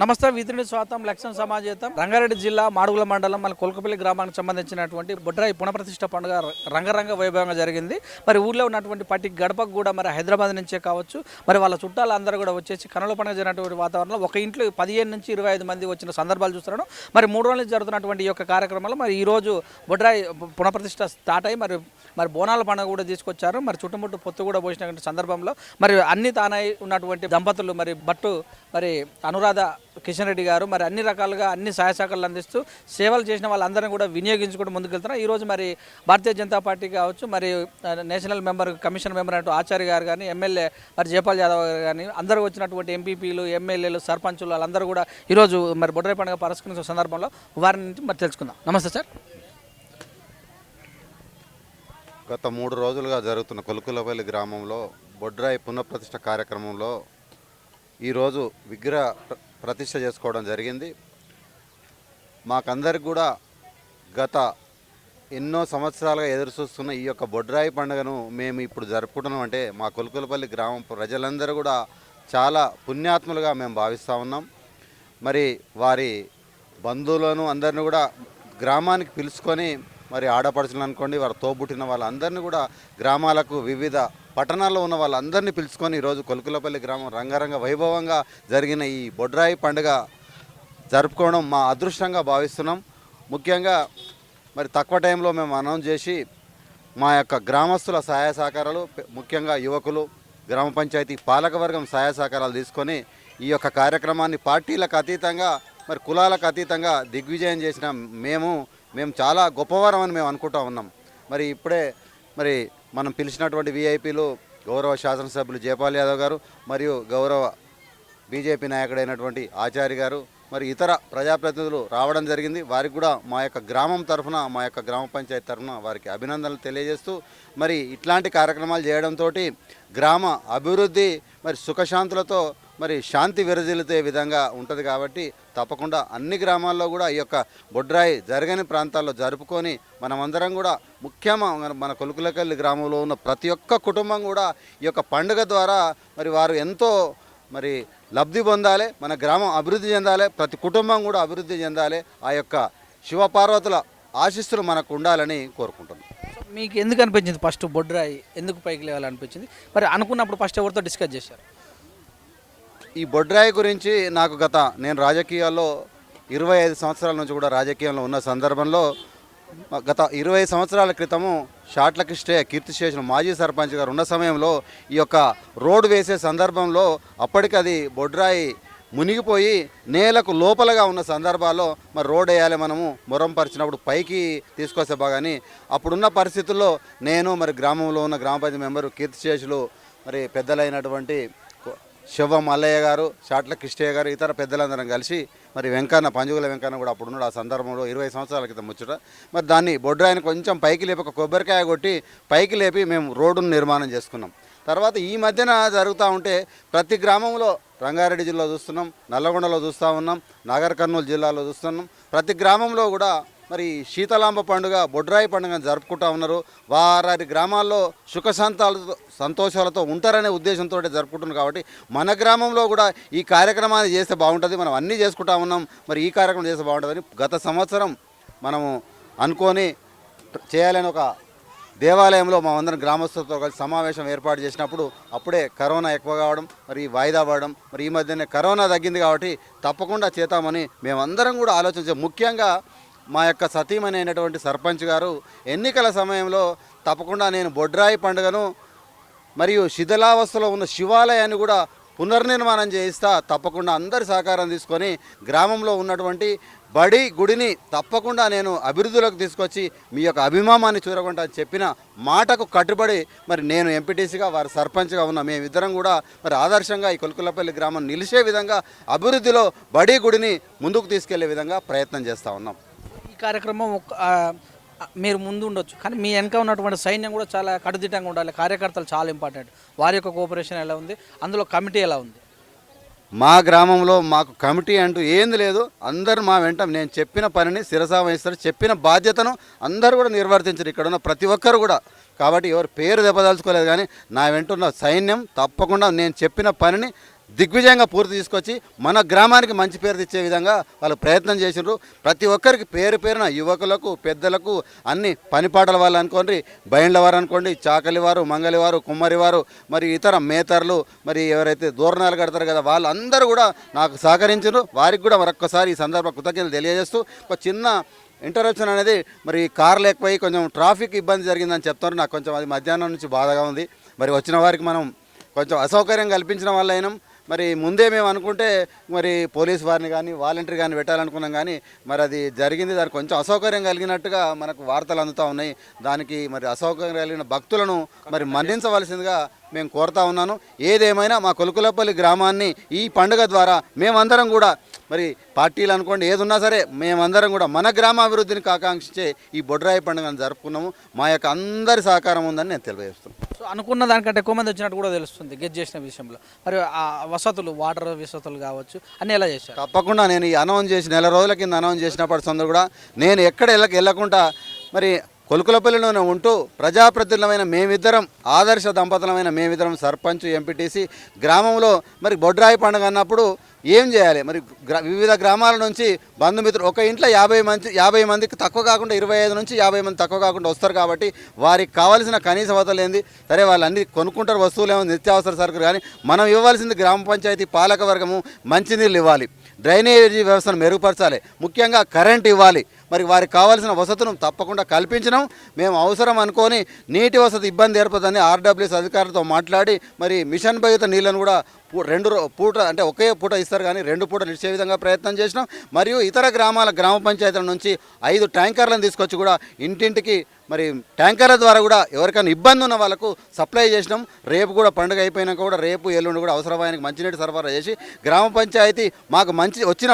నమస్తే విధుని స్వాతం లక్ష్యం సమాజేతం. రంగారెడ్డి జిల్లా మాడుగుల మండలం మన కొలకపల్లి గ్రామానికి సంబంధించినటువంటి బొడ్రాయి పునఃప్రతిష్ట పండుగ రంగరంగ వైభవంగా జరిగింది. మరి ఊర్లో ఉన్నటువంటి పట్టి గడపకు కూడా మరి హైదరాబాద్ నుంచే కావచ్చు మరి వాళ్ళ చుట్టాలు అందరూ కూడా వచ్చేసి కనుల పండుగ జరిగినటువంటి వాతావరణంలో ఒక ఇంట్లో పదిహేను నుంచి ఇరవై ఐదు మంది వచ్చిన సందర్భాలు చూస్తున్నాను. మరి మూడు రోజులు జరుగుతున్నటువంటి ఈ యొక్క కార్యక్రమంలో మరి ఈరోజు రోజు బొడ్రాయి స్టార్ట్ అయ్యి మరి మరి బోనాల పండుగ కూడా తీసుకొచ్చారు. మరి చుట్టుముట్టు పొత్తు కూడా పోసినటువంటి సందర్భంలో మరి అన్ని తానై ఉన్నటువంటి దంపతులు మరి బట్టు మరి అనురాధ కిషన్ రెడ్డి గారు మరి అన్ని రకాలుగా అన్ని సహాయ అందిస్తూ సేవలు చేసిన వాళ్ళందరినీ కూడా వినియోగించుకుంటూ ముందుకెళ్తున్నారు. ఈరోజు మరి భారతీయ జనతా పార్టీ కావచ్చు మరి నేషనల్ మెంబర్ కమిషన్ మెంబర్ అంటూ ఆచార్య గారు కానీ ఎమ్మెల్యే మరి జయపాల్ యాదవ్ గారు కానీ అందరూ వచ్చినటువంటి ఎంపీపీలు ఎమ్మెల్యేలు సర్పంచులు వాళ్ళందరూ కూడా ఈరోజు మరి బొడ్రాయి పండుగ పరస్కరించిన సందర్భంలో వారి నుంచి మరి తెలుసుకుందాం. నమస్తే సార్. గత మూడు రోజులుగా జరుగుతున్న కొలుకులపల్లి గ్రామంలో బొడ్రాయి పునఃప్రతిష్ఠ కార్యక్రమంలో ఈరోజు విగ్రహ ప్ర- ప్రతిష్ఠ చేసుకోవడం జరిగింది. మాకందరికి కూడా గత ఎన్నో సంవత్సరాలుగా ఎదురు చూస్తున్న ఈ యొక్క బొడ్రాయి పండుగను మేము ఇప్పుడు జరుపుకుంటున్నాం అంటే మా కొలుకులపల్లి గ్రామం ప్రజలందరూ కూడా చాలా పుణ్యాత్ములుగా మేము భావిస్తూ ఉన్నాం. మరి వారి బంధువులను అందరిని కూడా గ్రామానికి పిలుచుకొని మరి ఆడపడుచులు అనుకోండి వారు తోబుట్టిన వాళ్ళందరినీ కూడా గ్రామాలకు వివిధ పట్టణాల్లో ఉన్న వాళ్ళందరినీ పిలుచుకొని ఈరోజు కొలుకులపల్లి గ్రామం రంగరంగ వైభవంగా జరిగిన ఈ బొడ్రాయి పండుగ జరుపుకోవడం మా అదృష్టంగా భావిస్తున్నాం. ముఖ్యంగా మరి తక్కువ టైంలో మేము అనౌన్స్ చేసి మా యొక్క గ్రామస్తుల సహాయ సహకారాలు ముఖ్యంగా యువకులు గ్రామ పంచాయతీ పాలకవర్గం సహాయ సహకారాలు తీసుకొని ఈ యొక్క కార్యక్రమాన్ని పార్టీలకు అతీతంగా మరి కులాలకు అతీతంగా దిగ్విజయం చేసిన మేము మేము చాలా గొప్పవారం అని మేము అనుకుంటా ఉన్నాం. మరి ఇప్పుడే మరి మనం పిలిచినటువంటి విఐపీలు గౌరవ శాసనసభ్యులు జయపాల్ యాదవ్ గారు మరియు గౌరవ బీజేపీ నాయకుడైనటువంటి ఆచార్య గారు మరి ఇతర ప్రజాప్రతినిధులు రావడం జరిగింది. వారికి కూడా మా యొక్క గ్రామం తరఫున మా యొక్క గ్రామ పంచాయతీ తరఫున వారికి అభినందనలు తెలియజేస్తూ మరి ఇట్లాంటి కార్యక్రమాలు చేయడంతో గ్రామ అభివృద్ధి మరి సుఖశాంతులతో మరి శాంతి విరజిల్లుతే విధంగా ఉంటుంది కాబట్టి తప్పకుండా అన్ని గ్రామాల్లో కూడా ఈ యొక్క బొడ్రాయి జరగని ప్రాంతాల్లో జరుపుకొని మనమందరం కూడా ముఖ్యంగా మన- కొలుకులకల్లి గ్రామంలో ఉన్న ప్రతి ఒక్క కుటుంబం కూడా ఈ యొక్క పండుగ ద్వారా మరి వారు ఎంతో మరి లబ్ధి పొందాలి మన గ్రామం అభివృద్ధి చెందాలి ప్రతి కుటుంబం కూడా అభివృద్ధి చెందాలి. ఆ యొక్క శివపార్వతుల ఆశీస్సులు మనకు ఉండాలని కోరుకుంటున్నాం. మీకు ఎందుకు అనిపించింది ఫస్ట్ బొడ్రాయి? ఎందుకు పైకి లేవాలనిపించింది? మరి అనుకున్నప్పుడు ఫస్ట్ ఎవరితో డిస్కస్ చేశారు? ఈ బొడ్రాయి గురించి నాకు గత నేను రాజకీయాల్లో ఇరవై ఐదు సంవత్సరాల నుంచి కూడా రాజకీయంలో ఉన్న సందర్భంలో గత ఇరవై సంవత్సరాల క్రితము షాట్ల కీర్తి చేసిన మాజీ సర్పంచ్ గారు ఉన్న సమయంలో ఈ యొక్క రోడ్డు వేసే సందర్భంలో అప్పటికది బొడ్రాయి మునిగిపోయి నేలకు లోపలగా ఉన్న సందర్భాల్లో మరి రోడ్ వేయాలి మనము మొరం పరిచినప్పుడు పైకి తీసుకొస్తే బాగాని అప్పుడున్న పరిస్థితుల్లో నేను మరి గ్రామంలో ఉన్న గ్రామ పంచాయతీ మెంబరు కీర్తి శేషులు మరి పెద్దలైనటువంటి శివ మల్లయ్య గారు చాట్ల కృష్ణయ్య గారు ఇతర పెద్దలందరం కలిసి మరి వెంకన్న పంజుగుల వెంకన్న కూడా అప్పుడున్నాడు ఆ సందర్భంలో ఇరవై సంవత్సరాల క్రితం ముచ్చట. మరి దాన్ని బొడ్రాయిని కొంచెం పైకి లేపి ఒక కొబ్బరికాయ కొట్టి పైకి లేపి మేము రోడ్డును నిర్మాణం చేసుకున్నాం. తర్వాత ఈ మధ్యన జరుగుతూ ఉంటే ప్రతి గ్రామంలో రంగారెడ్డి జిల్లా చూస్తున్నాం నల్లగొండలో చూస్తూ ఉన్నాం నాగర్ కర్నూలు జిల్లాలో చూస్తున్నాం. ప్రతి గ్రామంలో కూడా మరి శీతలాంబ పండుగ బొడ్రాయి పండుగ జరుపుకుంటా ఉన్నారు. వారి గ్రామాల్లో సుఖశాంతాలతో సంతోషాలతో ఉంటారనే ఉద్దేశంతో జరుపుకుంటున్నారు కాబట్టి మన గ్రామంలో కూడా ఈ కార్యక్రమాన్ని చేస్తే బాగుంటుంది. మనం అన్నీ చేసుకుంటా ఉన్నాం. మరి ఈ కార్యక్రమం చేస్తే బాగుంటుందని గత సంవత్సరం మనము అనుకొని చేయాలని ఒక దేవాలయంలో మా అందరం గ్రామస్తులతో కలిసి సమావేశం ఏర్పాటు చేసినప్పుడు అప్పుడే కరోనా ఎక్కువ కావడం మరి వాయిదా పడడం మరి ఈ మధ్యనే కరోనా తగ్గింది కాబట్టి తప్పకుండా చేతామని మేమందరం కూడా ఆలోచించాం. ముఖ్యంగా మా యొక్క సతీమణి అయినటువంటి సర్పంచ్ గారు ఎన్నికల సమయంలో తప్పకుండా నేను బొడ్రాయి పండుగను మరియు శిథిలావస్థలో ఉన్న శివాలయాన్ని కూడా పునర్నిర్మాణం చేయిస్తా తప్పకుండా అందరి సహకారం తీసుకొని గ్రామంలో ఉన్నటువంటి బడి గుడిని తప్పకుండా నేను అభివృద్ధిలోకి తీసుకొచ్చి మీ యొక్క అభిమానాన్ని చూరకుండా చెప్పిన మాటకు కట్టుబడి మరి నేను ఎంపీటీసీగా వారి సర్పంచ్గా ఉన్న మేమిద్దరం కూడా మరి ఆదర్శంగా ఈ కొలుకులపల్లి గ్రామం నిలిచే విధంగా అభివృద్ధిలో బడి గుడిని ముందుకు తీసుకెళ్ళే విధంగా ప్రయత్నం చేస్తూ ఉన్నాం. కార్యక్రమం ఒక మీరు ముందు ఉండొచ్చు. కానీ మీ వెనక ఉన్నటువంటి సైన్యం కూడా చాలా కడుదిట్టంగా ఉండాలి. కార్యకర్తలు చాలా ఇంపార్టెంట్. వారి యొక్క కోఆపరేషన్ ఎలా ఉంది? అందులో కమిటీ ఎలా ఉంది? మా గ్రామంలో మాకు కమిటీ అంటూ ఏంది లేదు. అందరు మా వెంట నేను చెప్పిన పనిని శిరసా వహిస్తారు. చెప్పిన బాధ్యతను అందరూ కూడా నిర్వర్తించరు. ఇక్కడ ఉన్న ప్రతి ఒక్కరు కూడా. కాబట్టి ఎవరు పేరు దెబ్బదలుచుకోలేదు కానీ నా వెంట ఉన్న సైన్యం తప్పకుండా నేను చెప్పిన పనిని దిగ్విజయంగా పూర్తి తీసుకొచ్చి మన గ్రామానికి మంచి పేరు తెచ్చే విధంగా వాళ్ళు ప్రయత్నం చేసిండ్రు. ప్రతి ఒక్కరికి పేరు పేరున యువకులకు పెద్దలకు అన్ని పనిపాటల వాళ్ళు అనుకోండి బయళ్ళ వారు అనుకోండి చాకలివారు మంగలివారు కుమ్మరివారు మరి ఇతర మేతర్లు మరి ఎవరైతే దూరణాలు కడతారు కదా వాళ్ళందరూ కూడా నాకు సహకరించారు వారికి కూడా మరొక్కసారి ఈ సందర్భ కృతజ్ఞతలు తెలియజేస్తూ ఒక చిన్న ఇంటరప్షన్ అనేది మరి కార్లు ఎక్కువై కొంచెం ట్రాఫిక్ ఇబ్బంది జరిగిందని చెప్తారు నాకు కొంచెం అది మధ్యాహ్నం నుంచి బాధగా ఉంది. మరి వచ్చిన వారికి మనం కొంచెం అసౌకర్యం కల్పించిన వాళ్ళైనా. మరి ముందే మేము అనుకుంటే మరి పోలీస్ వారిని కానీ వాలంటీర్ కానీ పెట్టాలనుకున్నాం కానీ మరి అది జరిగింది. దానికి కొంచెం అసౌకర్యం కలిగినట్టుగా మనకు వార్తలు అందుతూ ఉన్నాయి. దానికి మరి అసౌకర్యం కలిగిన భక్తులను మరి మన్నించవలసిందిగా మేము కోరుతా ఉన్నాను. ఏదేమైనా మా కొలుకులపల్లి గ్రామాన్ని ఈ పండుగ ద్వారా మేమందరం కూడా మరి పార్టీలు అనుకోండి ఏదున్నా సరే మేమందరం కూడా మన గ్రామాభివృద్ధిని ఆకాంక్షించే ఈ బొడ్రాయి పండుగను జరుపుకున్నాము. మా యొక్క అందరి సహకారం ఉందని నేను తెలియజేస్తున్నాను. అనుకున్న దానికంటే ఎక్కువ మంది వచ్చినట్టు కూడా తెలుస్తుంది గెట్ చేసిన విషయంలో. మరి ఆ వసతులు వాటర్ వసతులు కావచ్చు అన్నీ ఎలా చేశారు? తప్పకుండా నేను ఈ అనౌన్స్ చేసి నెల రోజుల కింద అనౌన్స్ చేసినప్పటి సందర్భంగా కూడా నేను ఎక్కడ వెళ్ళకుండా మరి కొలుకులపల్లిలోనే ఉంటూ ప్రజాప్రతినిధులమైన మేమిద్దరం ఆదర్శ దంపతులమైన మేమిద్దరం సర్పంచ్ ఎంపీటీసీ గ్రామంలో మరి బొడ్రాయి పండుగ అన్నప్పుడు ఏం చేయాలి? మరి గ్రా వివిధ గ్రామాల నుంచి బంధుమిత్రులు ఒక ఇంట్లో యాభై మంది యాభై మందికి తక్కువ కాకుండా ఇరవై ఐదు నుంచి యాభై మంది తక్కువ కాకుండా వస్తారు కాబట్టి వారికి కావాల్సిన కనీస వతలు ఏంది? సరే వాళ్ళు అన్ని కొనుక్కుంటారు వస్తువులు ఏమో నిత్యావసర సరుకులు కానీ మనం ఇవ్వాల్సింది గ్రామ పంచాయతీ పాలక వర్గము మంచినీళ్ళు ఇవ్వాలి. డ్రైనేజీ వ్యవస్థను మెరుగుపరచాలి. ముఖ్యంగా కరెంట్ ఇవ్వాలి. మరి వారికి కావాల్సిన వసతులను తప్పకుండా కల్పించడం. మేము అవసరం అనుకొని నీటి వసతి ఇబ్బంది ఏర్పడదని ఆర్డబ్ల్యూఎస్ అధికారులతో మాట్లాడి మరి మిషన్ భగీత నీళ్ళను కూడా రెండు రో- పూట అంటే ఒకే పూట ఇస్తారు కానీ రెండు పూటలు ఇచ్చే విధంగా ప్రయత్నం చేసినాం. మరియు ఇతర గ్రామాల గ్రామ పంచాయతీల నుంచి ఐదు ట్యాంకర్లను తీసుకొచ్చి కూడా ఇంటింటికి మరి ట్యాంకర్ల ద్వారా కూడా ఎవరికైనా ఇబ్బంది ఉన్న వాళ్ళకు సప్లై చేసినాం. రేపు కూడా పండుగ అయిపోయినాక కూడా రేపు ఎల్లుండి కూడా అవసరమైన మంచినీటి సరఫరా చేసి గ్రామ పంచాయతీ మాకు మంచి వచ్చిన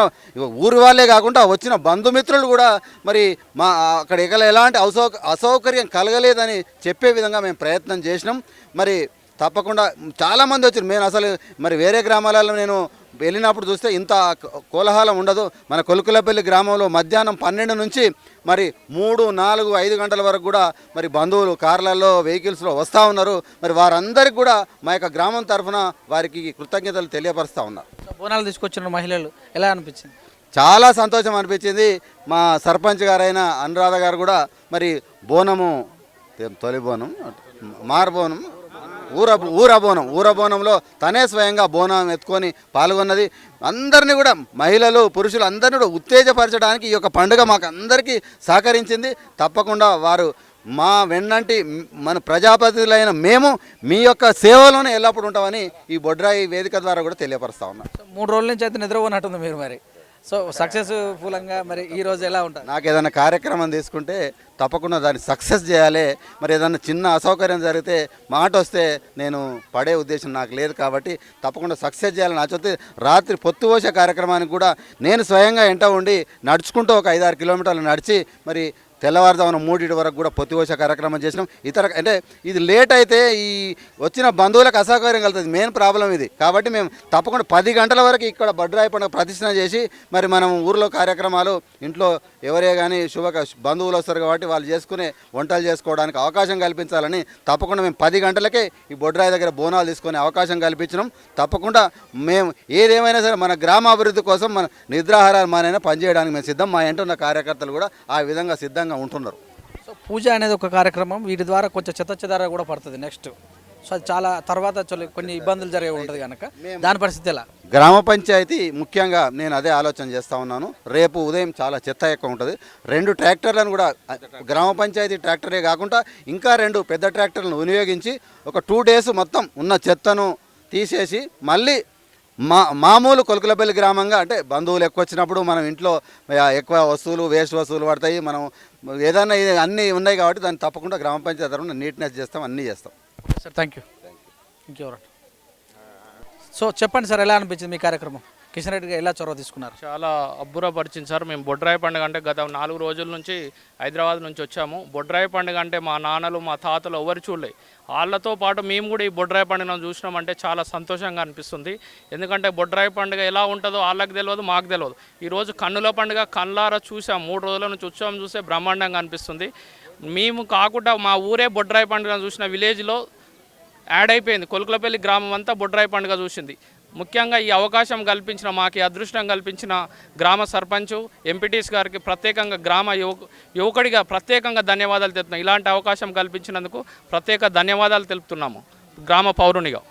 ఊరి వాళ్ళే కాకుండా వచ్చిన బంధుమిత్రులు కూడా మరి మా అక్కడ ఎక్కడ ఎలాంటి అసౌ అసౌకర్యం కలగలేదని చెప్పే విధంగా మేము ప్రయత్నం చేసినాం. మరి తప్పకుండా చాలామంది వచ్చారు. నేను అసలు మరి వేరే గ్రామాలలో నేను వెళ్ళినప్పుడు చూస్తే ఇంత కోలాహలం ఉండదు. మన కొలుకులపల్లి గ్రామంలో మధ్యాహ్నం పన్నెండు నుంచి మరి మూడు నాలుగు ఐదు గంటల వరకు కూడా మరి బంధువులు కార్లలో వెహికల్స్లో వస్తూ ఉన్నారు. మరి వారందరికీ కూడా మా యొక్క గ్రామం తరఫున వారికి కృతజ్ఞతలు తెలియపరుస్తూ ఉన్నారు బోనాలు తీసుకొచ్చిన మహిళలు ఎలా అనిపించింది? చాలా సంతోషం అనిపించింది. మా సర్పంచ్ గారైన అనురాధ గారు కూడా మరి బోనము తొలి బోనం మార్ బోనం ఊర ఊర బోనం ఊర బోనంలో తనే స్వయంగా బోనం ఎత్తుకొని పాల్గొన్నది. అందరినీ కూడా మహిళలు పురుషులు అందరినీ కూడా ఉత్తేజపరచడానికి ఈ యొక్క పండుగ మాకు అందరికీ సహకరించింది. తప్పకుండా వారు మా వెన్నంటి మన ప్రజాప్రతినిధులైన మేము మీ యొక్క సేవలోనే ఎల్లప్పుడూ ఉంటామని ఈ బొడ్రాయి వేదిక ద్వారా కూడా తెలియపరుస్తా ఉన్నాం. మూడు రోజుల నుంచి అయితే నిద్రపోనట్టుంది మీరు మరి. సో సక్సెస్ఫుల్గా మరి ఈ రోజు ఎలా ఉంటుంది నాకు ఏదైనా కార్యక్రమం తీసుకుంటే తప్పకుండా దాన్ని సక్సెస్ చేయాలి. మరి ఏదైనా చిన్న అసౌకర్యం జరిగితే మాట వస్తే నేను పడే ఉద్దేశం నాకు లేదు కాబట్టి తప్పకుండా సక్సెస్ చేయాలని ఆచొస్తే రాత్రి పొత్తు పోసే కార్యక్రమానికి కూడా నేను స్వయంగా ఎంట ఉండి నడుచుకుంటూ ఒక ఐదారు కిలోమీటర్లు నడిచి మరి తెల్లవారుజామున మూడింటి వరకు కూడా పొత్తిపోసే కార్యక్రమం చేసినాం. ఇతర అంటే ఇది లేట్ అయితే ఈ వచ్చిన బంధువులకు అసౌకర్యం కలుగుతుంది. మెయిన్ ప్రాబ్లం ఇది. కాబట్టి మేము తప్పకుండా పది గంటల వరకు ఇక్కడ బడ్రాయి పండుగ ప్రతిష్ఠన చేసి మరి మనం ఊర్లో కార్యక్రమాలు ఇంట్లో ఎవరే కానీ శుభ బంధువులు వస్తారు కాబట్టి వాళ్ళు చేసుకునే వంటలు చేసుకోవడానికి అవకాశం కల్పించాలని తప్పకుండా మేము పది గంటలకే ఈ బొడ్రాయి దగ్గర బోనాలు తీసుకునే అవకాశం కల్పించినాం. తప్పకుండా మేము ఏదేమైనా సరే మన గ్రామాభివృద్ధి కోసం మన నిద్రాహారాలు మానైనా పనిచేయడానికి మేము సిద్ధం. మా ఇంట ఉన్న కార్యకర్తలు కూడా ఆ విధంగా సిద్ధంగా ఉంటున్నారు. సో పూజ అనేది ఒక కార్యక్రమం. వీటి ద్వారా కొంచెం చెత్త చెదార కూడా పడుతుంది నెక్స్ట్. సో అది చాలా తర్వాత చలో కొన్ని ఇబ్బందులు జరిగే ఉంటుంది కనుక దాని పరిస్థితి ఎలా? గ్రామ పంచాయతీ ముఖ్యంగా నేను అదే ఆలోచన చేస్తూ ఉన్నాను. రేపు ఉదయం చాలా చెత్త ఎక్కువ ఉంటుంది. రెండు ట్రాక్టర్లను కూడా గ్రామ పంచాయతీ ట్రాక్టరే కాకుండా ఇంకా రెండు పెద్ద ట్రాక్టర్లను వినియోగించి ఒక టూ డేస్ మొత్తం ఉన్న చెత్తను తీసేసి మళ్ళీ మా మామూలు కొలకలపల్లి గ్రామంగా అంటే బంధువులు ఎక్కువ వచ్చినప్పుడు మనం ఇంట్లో ఎక్కువ వస్తువులు వేస్ట్ వస్తువులు పడతాయి. మనం ఏదైనా అన్నీ ఉన్నాయి కాబట్టి దాన్ని తప్పకుండా గ్రామ పంచాయతీ తరఫున నీట్నెస్ చేస్తాం అన్నీ చేస్తాం. సార్ థ్యాంక్ యూ ఇంకెవరు సో చెప్పండి సార్ ఎలా అనిపించింది మీ కార్యక్రమం? కిషన్ రెడ్డి గారు ఎలా చొరవ తీసుకున్నారు? చాలా అబ్బురపరిచింది సార్. మేము బొడ్రాయి పండుగ అంటే గత నాలుగు రోజుల నుంచి హైదరాబాద్ నుంచి వచ్చాము. బొడ్రాయి పండుగ అంటే మా నాన్నలు మా తాతలు ఎవరు చూడలే. వాళ్ళతో పాటు మేము కూడా ఈ బొడ్రాయి పండుగను చూసినామంటే చాలా సంతోషంగా అనిపిస్తుంది. ఎందుకంటే బొడ్రాయి పండుగ ఎలా ఉంటుందో వాళ్ళకి తెలియదు మాకు తెలియదు. ఈరోజు కన్నుల పండుగ కళ్ళారా చూసాం. మూడు రోజుల నుంచి ఉత్సవం చూస్తే బ్రహ్మాండంగా అనిపిస్తుంది. మేము కాకుండా మా ఊరే బొడ్రాయి పండుగను చూసిన విలేజ్లో యాడ్ అయిపోయింది. కొలుకులపల్లి గ్రామం అంతా బొడ్రాయి పండుగ చూసింది. ముఖ్యంగా ఈ అవకాశం కల్పించిన మాకు అదృష్టం కల్పించిన గ్రామ సర్పంచ్ ఎంపీటీస్ గారికి ప్రత్యేకంగా గ్రామ యువకు యువకుడిగా ప్రత్యేకంగా ధన్యవాదాలు తెలుపుతున్నాం. ఇలాంటి అవకాశం కల్పించినందుకు ప్రత్యేక ధన్యవాదాలు తెలుపుతున్నాము గ్రామ పౌరునిగా.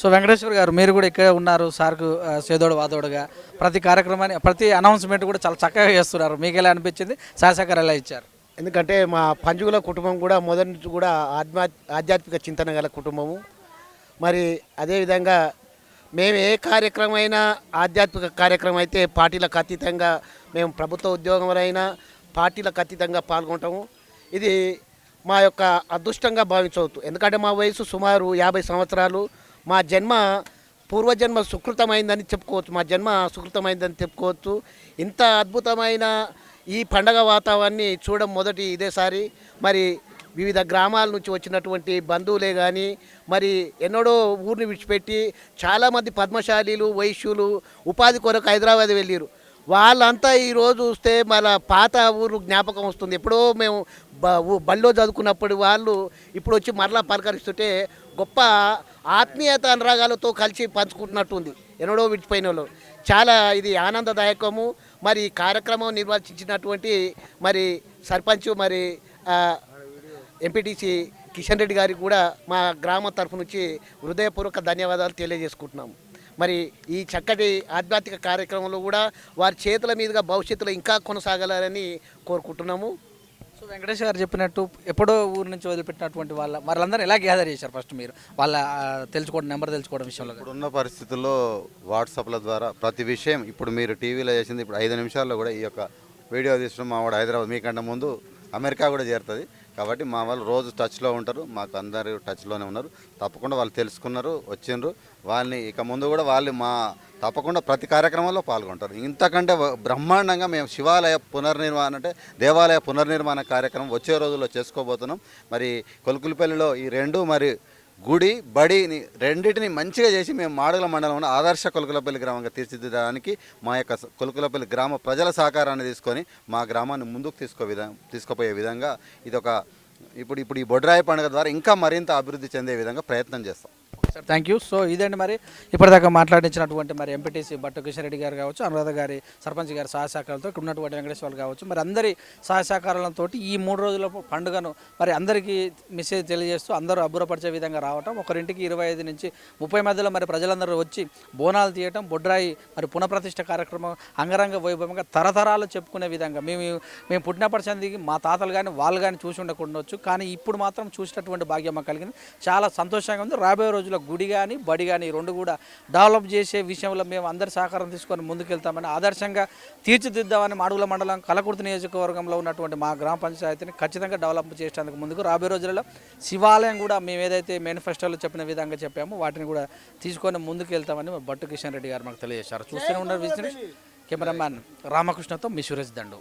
సో వెంకటేశ్వర్ గారు మీరు కూడా ఇక్కడే ఉన్నారు సార్కు సేదోడు వాదోడుగా. ప్రతి కార్యక్రమాన్ని ప్రతి అనౌన్స్మెంట్ కూడా చాలా చక్కగా చేస్తున్నారు. మీకు ఎలా అనిపించింది? శాసకర్ ఎలా ఇచ్చారు? ఎందుకంటే మా పంజుగుల కుటుంబం కూడా మొదటి నుంచి కూడా ఆధ్మా ఆధ్యాత్మిక చింతన గల కుటుంబము. మరి అదేవిధంగా మేము ఏ కార్యక్రమం అయినా ఆధ్యాత్మిక కార్యక్రమం అయితే పార్టీలకు అతీతంగా మేము ప్రభుత్వ ఉద్యోగంలో పార్టీలకు అతీతంగా పాల్గొంటాము. ఇది మా యొక్క అదృష్టంగా భావించవచ్చు. ఎందుకంటే మా వయసు సుమారు యాభై సంవత్సరాలు. మా జన్మ పూర్వజన్మ సుకృతమైందని చెప్పుకోవచ్చు. మా జన్మ సుకృతమైందని చెప్పుకోవచ్చు. ఇంత అద్భుతమైన ఈ పండగ వాతావరణాన్ని చూడడం మొదటి ఇదేసారి. మరి వివిధ గ్రామాల నుంచి వచ్చినటువంటి బంధువులే కానీ మరి ఎన్నడో ఊరిని విడిచిపెట్టి చాలామంది పద్మశాలీలు వైశ్యులు ఉపాధి కొరకు హైదరాబాద్ వెళ్ళారు. వాళ్ళంతా ఈరోజు చూస్తే మన పాత ఊరు జ్ఞాపకం వస్తుంది. ఎప్పుడో మేము బ- బళ్ళో చదువుకున్నప్పుడు వాళ్ళు ఇప్పుడు వచ్చి మరలా పలకరిస్తుంటే గొప్ప ఆత్మీయత అనురాగాలతో కలిసి పంచుకుంటున్నట్టుంది. ఎన్నడో విడిచిపోయిన వాళ్ళు చాలా ఇది ఆనందదాయకము. మరి కార్యక్రమం నిర్వహించినటువంటి మరి సర్పంచ్ మరి ఎంపీటీసీ కిషన్ రెడ్డి గారికి కూడా మా గ్రామ తరఫు నుంచి హృదయపూర్వక ధన్యవాదాలు తెలియజేసుకుంటున్నాము. మరి ఈ చక్కటి ఆధ్యాత్మిక కార్యక్రమంలో కూడా వారి చేతుల మీదుగా భవిష్యత్తులో ఇంకా కొనసాగాలని కోరుకుంటున్నాము. సో వెంకటేష్ గారు చెప్పినట్టు ఎప్పుడో ఊరు నుంచి వదిలిపెట్టినటువంటి వాళ్ళ వాళ్ళందరూ ఎలా గ్యాదర్ చేశారు ఫస్ట్ మీరు? వాళ్ళ తెలుసుకోవడం నెంబర్ తెలుసుకోవడం విషయంలో. ఇప్పుడున్న పరిస్థితుల్లో వాట్సాప్ల ద్వారా ప్రతి విషయం ఇప్పుడు మీరు టీవీలో చేసింది ఇప్పుడు ఐదు నిమిషాల్లో కూడా ఈ యొక్క వీడియో తీసిన మా వాడు హైదరాబాద్ మీకంటే ముందు అమెరికా కూడా చేరుతుంది. కాబట్టి మా వాళ్ళు రోజు టచ్లో ఉంటారు మాకు అందరూ టచ్లోనే ఉన్నారు. తప్పకుండా వాళ్ళు తెలుసుకున్నారు వచ్చిండ్రు. వాళ్ళని ఇక ముందు కూడా వాళ్ళు మా తప్పకుండా ప్రతి కార్యక్రమంలో పాల్గొంటారు. ఇంతకంటే బ్రహ్మాండంగా మేము శివాలయ పునర్నిర్మాణ అంటే దేవాలయ పునర్నిర్మాణ కార్యక్రమం వచ్చే రోజుల్లో చేసుకోబోతున్నాం. మరి కొలుకులపల్లిలో ఈ రెండు మరి గుడి బడిని రెండింటిని మంచిగా చేసి మేము మాడుగుల మండలంలో ఆదర్శ కొలుకులపల్లి గ్రామంగా తీర్చిదిద్దడానికి మా యొక్క స- కొలుకులపల్లి గ్రామ ప్రజల సహకారాన్ని తీసుకొని మా గ్రామాన్ని ముందుకు తీసుకో విధ తీసుకుపోయే విధంగా ఇది ఒక ఇప్పుడు ఇప్పుడు ఈ బొడ్రాయి పండుగ ద్వారా ఇంకా మరింత అభివృద్ధి చెందే విధంగా ప్రయత్నం చేస్తాం. సార్ థ్యాంక్ యూ సో ఇదండి మరి ఇప్పటిదాకా మాట్లాడించినటువంటి మరి ఎంపీటీసీ బట్టు కిషన్ రెడ్డి గారు కావచ్చు అనురాధ గారి సర్పంచ్ గారి సహాయ ఇక్కడ ఉన్నటువంటి వెంకటేశ్వర కావచ్చు. మరి అందరి సహాయ సహకారాలతో ఈ మూడు రోజుల పండుగను మరి అందరికీ మెసేజ్ తెలియజేస్తూ అందరూ అబ్బురపరిచే విధంగా రావటం. ఒకరింటికి ఇరవై ఐదు నుంచి ముప్పై మధ్యలో మరి ప్రజలందరూ వచ్చి బోనాలు తీయటం బొడ్రాయి మరి పునఃప్రతిష్ట కార్యక్రమం అంగరంగ వైభవంగా తరతరాలు చెప్పుకునే విధంగా మేము మేము పుట్టినప్పటి సందికి మా తాతలు కానీ వాళ్ళు కానీ చూసి ఉండకుండా కానీ ఇప్పుడు మాత్రం చూసినటువంటి భాగ్యం కలిగింది. చాలా సంతోషంగా ఉంది. రాబోయే రోజుల్లో గుడి కానీ బడి కానీ రెండు కూడా డెవలప్ చేసే విషయంలో మేము అందరి సహకారం తీసుకొని ముందుకెళ్తామని ఆదర్శంగా తీర్చిదిద్దామని మాడుగుల మండలం కలకుర్తి నియోజకవర్గంలో ఉన్నటువంటి మా గ్రామ పంచాయతీని ఖచ్చితంగా డెవలప్ చేసేందుకు ముందుకు రాబోయే రోజులలో శివాలయం కూడా మేము ఏదైతే మేనిఫెస్టోలో చెప్పిన విధంగా చెప్పామో వాటిని కూడా తీసుకొని ముందుకు వెళ్తామని మా బట్టు కిషన్ రెడ్డి గారు మాకు తెలియజేశారు. చూస్తూనే ఉన్నారు విజిట్ కెమెరామ్యాన్ రామకృష్ణతో మీ సురేష్ దండు.